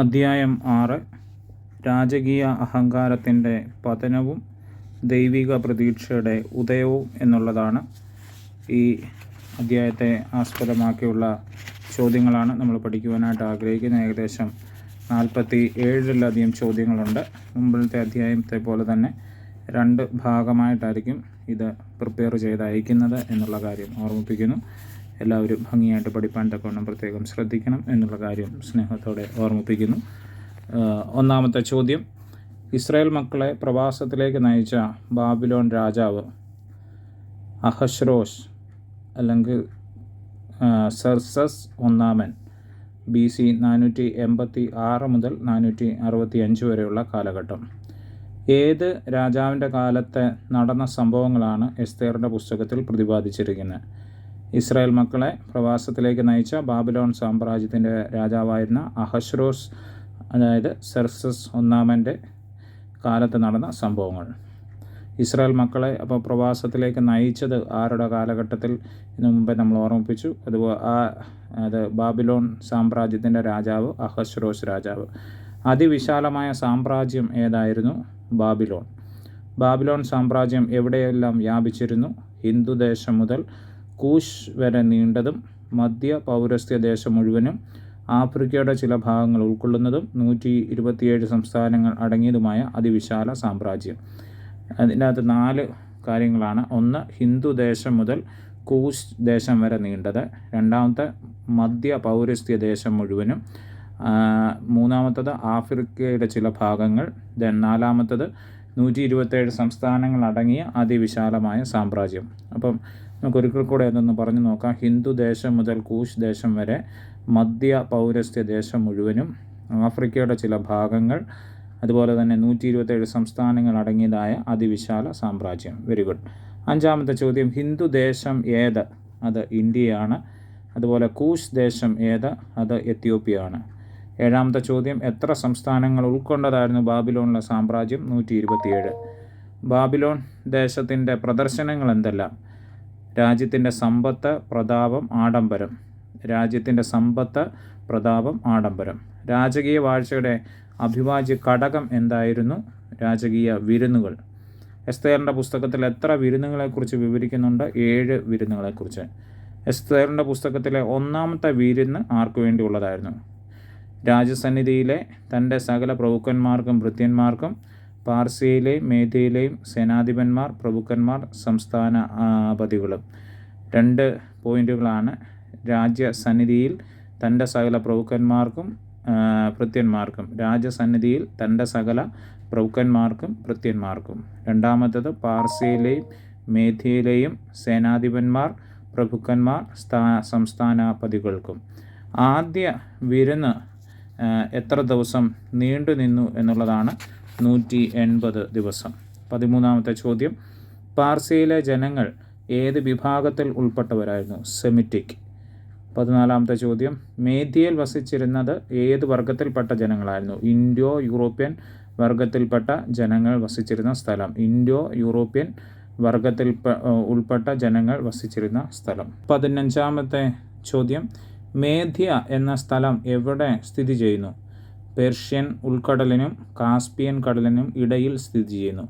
അദ്ധ്യായം ആറ്. രാജകീയ അഹങ്കാരത്തിന്റെ പതനവും ദൈവിക പ്രതീക്ഷയുടെ ഉദയവും എന്നുള്ളതാണ് ഈ അധ്യായത്തെ ആസ്പദമാക്കിയുള്ള ചോദ്യങ്ങളാണ് നമ്മൾ പഠിക്കുവാനായിട്ട് ആഗ്രഹിക്കുന്ന ഏകദേശം നാൽപ്പത്തി ഏഴിലധികം ചോദ്യങ്ങളുണ്ട്. മുമ്പിലത്തെ അധ്യായത്തെ പോലെ തന്നെ രണ്ട് ഭാഗമായിട്ടായിരിക്കും ഇത് പ്രിപ്പയർ ചെയ്ത് അയക്കുന്നത് എന്നുള്ള കാര്യം ഓർമ്മിപ്പിക്കുന്നു. എല്ലാവരും ഭംഗിയായിട്ട് പഠിപ്പാൻ തക്കവണ്ണം പ്രത്യേകം ശ്രദ്ധിക്കണം എന്നുള്ള കാര്യം സ്നേഹത്തോടെ ഓർമ്മിപ്പിക്കുന്നു. ഒന്നാമത്തെ ചോദ്യം. ഇസ്രായേൽ മക്കളെ പ്രവാസത്തിലേക്ക് നയിച്ച ബാബിലോൺ രാജാവ് അഹശ്രോഷ് അല്ലെങ്കിൽ സർസസ് ഒന്നാമൻ ബി സി നാനൂറ്റി എൺപത്തി ആറ് മുതൽ നാനൂറ്റി അറുപത്തി അഞ്ച് വരെയുള്ള കാലഘട്ടം. ഏത് രാജാവിന്റെ കാലത്തെ നടന്ന സംഭവങ്ങളാണ് എസ്തേറിന്റെ പുസ്തകത്തിൽ പ്രതിപാദിച്ചിരിക്കുന്നത്? ഇസ്രായേൽ മക്കളെ പ്രവാസത്തിലേക്ക് നയിച്ച ബാബിലോൺ സാമ്രാജ്യത്തിന്റെ രാജാവായിരുന്ന അഹശ്രോസ് അതായത് സെർസസ് ഒന്നാമന്റെ കാലത്ത് നടന്ന സംഭവങ്ങൾ. ഇസ്രായേൽ മക്കളെ അപ്പോൾ പ്രവാസത്തിലേക്ക് നയിച്ചത് ആരുടെ കാലഘട്ടത്തിൽ ഇതിനു മുമ്പേ നമ്മൾ ഓർമ്മിപ്പിച്ചു. അതുപോലെ ആ അത് ബാബിലോൺ സാമ്രാജ്യത്തിന്റെ രാജാവ് അഹശ്രോസ് രാജാവ്. അതിവിശാലമായ സാമ്രാജ്യം ഏതായിരുന്നു? ബാബിലോൺ. ബാബിലോൺ സാമ്രാജ്യം എവിടെയെല്ലാം വ്യാപിച്ചിരുന്നു? ഹിന്ദുദേശം മുതൽ കൂശ് വരെ നീണ്ടതും മധ്യ പൗരസ്ത്യ ദേശം മുഴുവനും ആഫ്രിക്കയുടെ ചില ഭാഗങ്ങൾ ഉൾക്കൊള്ളുന്നതും നൂറ്റി ഇരുപത്തിയേഴ് സംസ്ഥാനങ്ങൾ അടങ്ങിയതുമായ അതിവിശാല സാമ്രാജ്യം. അതിനകത്ത് നാല് കാര്യങ്ങളാണ്. ഒന്ന് ഹിന്ദു ദേശം മുതൽ കൂശ് ദേശം വരെ നീണ്ടത്. രണ്ടാമത്തെ മധ്യ പൗരസ്ത്യ ദേശം മുഴുവനും. മൂന്നാമത്തത് ആഫ്രിക്കയുടെ ചില ഭാഗങ്ങൾ. ദെൻ നാലാമത്തത് നൂറ്റി ഇരുപത്തേഴ് സംസ്ഥാനങ്ങൾ അടങ്ങിയ അതിവിശാലമായ സാമ്രാജ്യം. അപ്പം നമുക്ക് ഒരിക്കൽ കൂടെ അതൊന്ന് പറഞ്ഞു നോക്കാം. ഹിന്ദു ദേശം മുതൽ കൂശ് ദേശം വരെ മധ്യ പൗരസ്ത്യ ദേശം മുഴുവനും ആഫ്രിക്കയുടെ ചില ഭാഗങ്ങൾ അതുപോലെ തന്നെ നൂറ്റി ഇരുപത്തേഴ് സംസ്ഥാനങ്ങൾ അടങ്ങിയതായ അതിവിശാല സാമ്രാജ്യം. വെരി ഗുഡ് അഞ്ചാമത്തെ ചോദ്യം ഹിന്ദു ദേശം ഏത്? അത് ഇന്ത്യയാണ്. അതുപോലെ കൂശ് ദേശം ഏത്? അത് എത്യോപ്യയാണ്. ഏഴാമത്തെ ചോദ്യം എത്ര സംസ്ഥാനങ്ങൾ ഉൾക്കൊണ്ടതായിരുന്നു ബാബിലോണിലെ സാമ്രാജ്യം? നൂറ്റി ഇരുപത്തിയേഴ് ബാബിലോൺ ദേശത്തിന്റെ പ്രദർശനങ്ങൾ എന്തെല്ലാം? രാജ്യത്തിന്റെ സമ്പത്ത് പ്രതാപം ആഡംബരം. രാജ്യത്തിന്റെ സമ്പത്ത് പ്രതാപം ആഡംബരം. രാജകീയ വാഴ്ചയുടെ അഭിവാജ്യ ഘടകം എന്തായിരുന്നു? രാജകീയ വിരുന്നുകൾ. എസ്തേറിന്റെ പുസ്തകത്തിൽ എത്ര വിരുന്നുകളെക്കുറിച്ച് വിവരിക്കുന്നുണ്ട്? ഏഴ് വിരുന്നുകളെക്കുറിച്ച്. എസ്തേറിന്റെ പുസ്തകത്തിലെ ഒന്നാമത്തെ വിരുന്ന് ആർക്കു വേണ്ടിയുള്ളതായിരുന്നു? രാജസന്നിധിയിലെ തന്റെ സകല പ്രഭുക്കന്മാർക്കും ഭൃത്യന്മാർക്കും പാർസിയയിലെയും മേധയിലെയും സേനാധിപന്മാർ പ്രഭുക്കന്മാർ സംസ്ഥാന പതികളും രണ്ട് പോയിന്റുകളാണ്. രാജ്യസന്നിധിയിൽ തന്റെ സകല പ്രഭുക്കന്മാർക്കും ഭൃത്യന്മാർക്കും രാജസന്നിധിയിൽ തന്റെ സകല പ്രഭുക്കന്മാർക്കും ഭൃത്യന്മാർക്കും രണ്ടാമത്തത് പാർസിയയിലെയും മേധയിലെയും സേനാധിപന്മാർ പ്രഭുക്കന്മാർ സ്ഥാ സംസ്ഥാനാപതികൾക്കും ആദ്യ വിരുന്ന് എത്ര ദിവസം നീണ്ടു നിന്നു എന്നുള്ളതാണ് നൂറ്റി എൺപത് ദിവസം. പതിമൂന്നാമത്തെ ചോദ്യം. പാർസിയിലെ ജനങ്ങൾ ഏത് വിഭാഗത്തിൽ ഉൾപ്പെട്ടവരായിരുന്നു? സെമിറ്റിക്. പതിനാലാമത്തെ ചോദ്യം. മേധ്യയിൽ വസിച്ചിരുന്നത് ഏത് വർഗത്തിൽപ്പെട്ട ജനങ്ങളായിരുന്നു? ഇൻഡോ യൂറോപ്യൻ വർഗത്തിൽപ്പെട്ട ജനങ്ങൾ വസിച്ചിരുന്ന സ്ഥലം. ഇൻഡോ യൂറോപ്യൻ വർഗത്തിൽ ഉൾപ്പെട്ട ജനങ്ങൾ വസിച്ചിരുന്ന സ്ഥലം. പതിനഞ്ചാമത്തെ ചോദ്യം. മേധ്യ എന്ന സ്ഥലം എവിടെ സ്ഥിതി ചെയ്യുന്നു? പേർഷ്യൻ ഉൾക്കടലിനും കാസ്പിയൻ കടലിനും ഇടയിൽ സ്ഥിതി ചെയ്യുന്നു.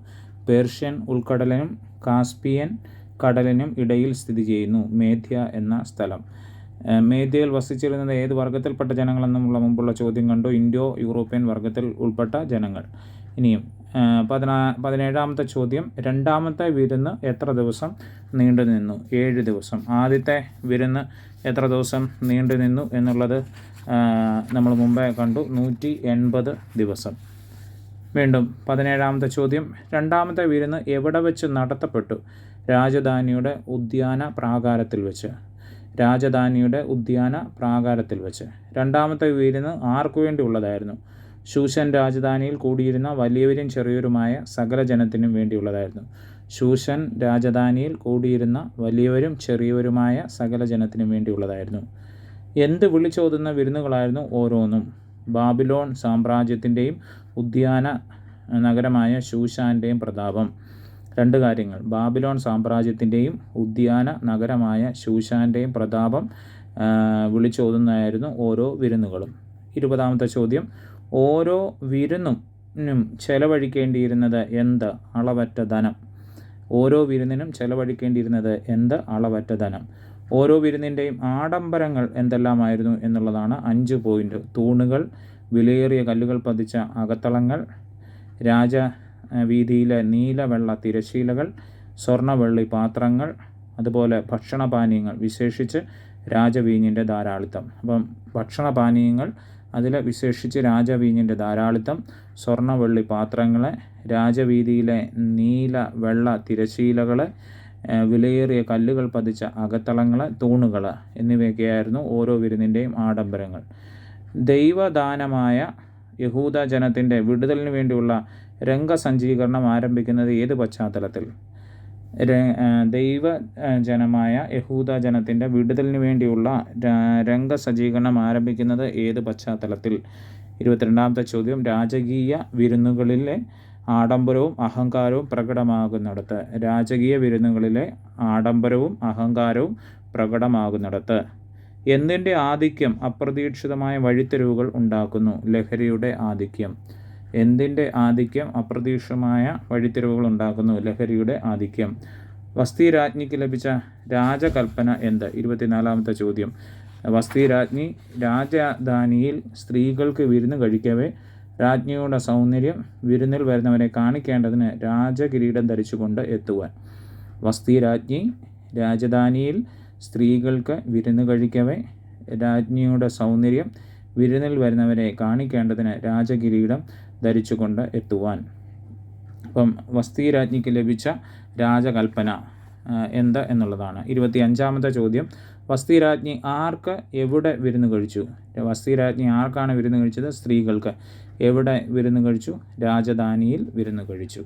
പേർഷ്യൻ ഉൾക്കടലിനും കാസ്പിയൻ കടലിനും ഇടയിൽ സ്ഥിതി ചെയ്യുന്നു. മേധ്യ എന്ന സ്ഥലം. മേധ്യയിൽ വസിച്ചിരുന്നത് ഏത് വർഗത്തിൽപ്പെട്ട ജനങ്ങളെന്നുമുള്ള മുമ്പുള്ള ചോദ്യം കണ്ടു. ഇൻഡോ യൂറോപ്യൻ വർഗത്തിൽ ഉൾപ്പെട്ട ജനങ്ങൾ. ഇനിയും പതിനാ പതിനേഴാമത്തെ ചോദ്യം. രണ്ടാമത്തെ വിരുന്ന് എത്ര ദിവസം നീണ്ടു നിന്നു ഏഴ് ദിവസം. ആദ്യത്തെ വിരുന്ന് എത്ര ദിവസം നീണ്ടു നിന്നു എന്നുള്ളത് നമ്മൾ മുമ്പേ കണ്ടു നൂറ്റി എൺപത് ദിവസം. വീണ്ടും പതിനേഴാമത്തെ ചോദ്യം. രണ്ടാമത്തെ വിരുന്ന് എവിടെ വെച്ച് നടത്തപ്പെട്ടു? രാജധാനിയുടെ ഉദ്യാന പ്രാകാരത്തിൽ വെച്ച്. രാജധാനിയുടെ ഉദ്യാന പ്രാകാരത്തിൽ വെച്ച്. രണ്ടാമത്തെ വിരുന്ന് ആർക്കു വേണ്ടി ഉള്ളതായിരുന്നു? രാജധാനിയിൽ കൂടിയിരുന്ന വലിയവരും ചെറിയവരുമായ സകല ജനത്തിനും വേണ്ടിയുള്ളതായിരുന്നു ശൂഷൻ രാജധാനിയിൽ കൂടിയിരുന്ന വലിയവരും ചെറിയവരുമായ സകല ജനത്തിനും വേണ്ടിയുള്ളതായിരുന്നു എന്ത് വിളിച്ചോതുന്ന വിരുന്നുകളായിരുന്നു ഓരോന്നും. ബാബിലോൺ സാമ്രാജ്യത്തിന്റെയും ഉദ്യാന നഗരമായ ശൂശാന്റെയും പ്രതാപം. രണ്ട് കാര്യങ്ങൾ. ബാബിലോൺ സാമ്രാജ്യത്തിന്റെയും ഉദ്യാന നഗരമായ ശൂശാന്റെയും പ്രതാപം വിളിച്ചോതുന്നതായിരുന്നു ഓരോ വിരുന്നുകളും. ഇരുപതാമത്തെ ചോദ്യം. ഓരോ വിരുന്നും ചെലവഴിക്കേണ്ടിയിരുന്നത് എന്ത്? അളവറ്റ ധനം. ഓരോ വിരുന്നിനും ചെലവഴിക്കേണ്ടിയിരുന്നത് എന്ത്? അളവറ്റ ധനം. ഓരോ വിരുന്നിന്റെയും ആഡംബരങ്ങൾ എന്തെല്ലാമായിരുന്നു എന്നുള്ളതാണ് അഞ്ച് പോയിന്റ് തൂണുകൾ വിലയേറിയ കല്ലുകൾ പതിച്ച അകത്തളങ്ങൾ രാജ വീതിയിലെ നീല വെള്ള തിരശീലകൾ സ്വർണ പാത്രങ്ങൾ അതുപോലെ ഭക്ഷണപാനീയങ്ങൾ വിശേഷിച്ച് രാജവീഞ്ഞിന്റെ ധാരാളിത്തം. അപ്പം ഭക്ഷണപാനീയങ്ങൾ അതിൽ വിശേഷിച്ച് രാജവീഞ്ഞിന്റെ ധാരാളിത്തം സ്വർണ വെള്ളി പാത്രങ്ങളെ രാജവീതിയിലെ നീല വെള്ള തിരശീലകൾ വിലയേറിയ കല്ലുകൾ പതിച്ച അകത്തളങ്ങൾ തൂണുകൾ എന്നിവയൊക്കെയായിരുന്നു ഓരോ വിരുന്നിന്റെയും ആഡംബരങ്ങൾ. ദൈവദാനമായ യഹൂദ ജനത്തിന്റെ വിടുതലിന് വേണ്ടിയുള്ള രംഗസഞ്ചീകരണം ആരംഭിക്കുന്നത് ഏത് പശ്ചാത്തലത്തിൽ? ദൈവ ജനമായ യഹൂദ ജനത്തിന്റെ വിടുതലിന് വേണ്ടിയുള്ള രംഗസജ്ജീകരണം ആരംഭിക്കുന്നത് ഏത് പശ്ചാത്തലത്തിൽ? ഇരുപത്തിരണ്ടാമത്തെ ചോദ്യം രാജകീയ വിരുന്നുകളിലെ ആഡംബരവും അഹങ്കാരവും പ്രകടമാകുന്നിടത്ത്. രാജകീയ വിരുന്നുകളിലെ ആഡംബരവും അഹങ്കാരവും പ്രകടമാകുന്നിടത്ത്. എന്തിന്റെ ആധിക്യം? അപ്രതീക്ഷിതമായ വഴിത്തിരിവുകൾ ഉണ്ടാക്കുന്നു. ലഹരിയുടെ ആധിക്യം. എന്തിന്റെ ആധിക്യം? അപ്രതീക്ഷിതമായ വഴിത്തിരിവുകൾ ഉണ്ടാക്കുന്നു. ലഹരിയുടെ ആധിക്യം. വസ്തി രാജ്ഞിക്ക് ലഭിച്ച രാജകൽപ്പന എന്ത്? ഇരുപത്തിനാലാമത്തെ ചോദ്യം. വസ്തി രാജ്ഞി രാജധാനിയിൽ സ്ത്രീകൾക്ക് വിരുന്ന് കഴിക്കവേ രാജ്ഞിയുടെ സൗന്ദര്യം വിരുന്നിൽ വരുന്നവരെ കാണിക്കേണ്ടതിന് രാജകിരീടം ധരിച്ചുകൊണ്ട് എത്തുവാൻ. വസ്തി രാജ്ഞി രാജധാനിയിൽ സ്ത്രീകൾക്ക് വിരുന്ന് കഴിക്കവേ രാജ്ഞിയുടെ സൗന്ദര്യം വിരുന്നിൽ വരുന്നവരെ കാണിക്കേണ്ടതിന് രാജകിരീടം ധരിച്ചുകൊണ്ട് എത്തുവാൻ. അപ്പം വസ്തി രാജ്ഞിക്ക് ലഭിച്ച രാജകൽപ്പന. എന്ത് എന്നുള്ളതാണ്. ഇരുപത്തി അഞ്ചാമത്തെ ചോദ്യം. വസ്തിരാജ്ഞി ആർക്ക് എവിടെ വിരുന്ന് കഴിച്ചു? വസ്തിരാജ്ഞി ആർക്കാണ് വിരുന്ന് കഴിച്ചത്? സ്ത്രീകൾക്ക്. എവിടെ വിരുന്ന് കഴിച്ചു? രാജധാനിയിൽ വിരുന്ന് കഴിച്ചു.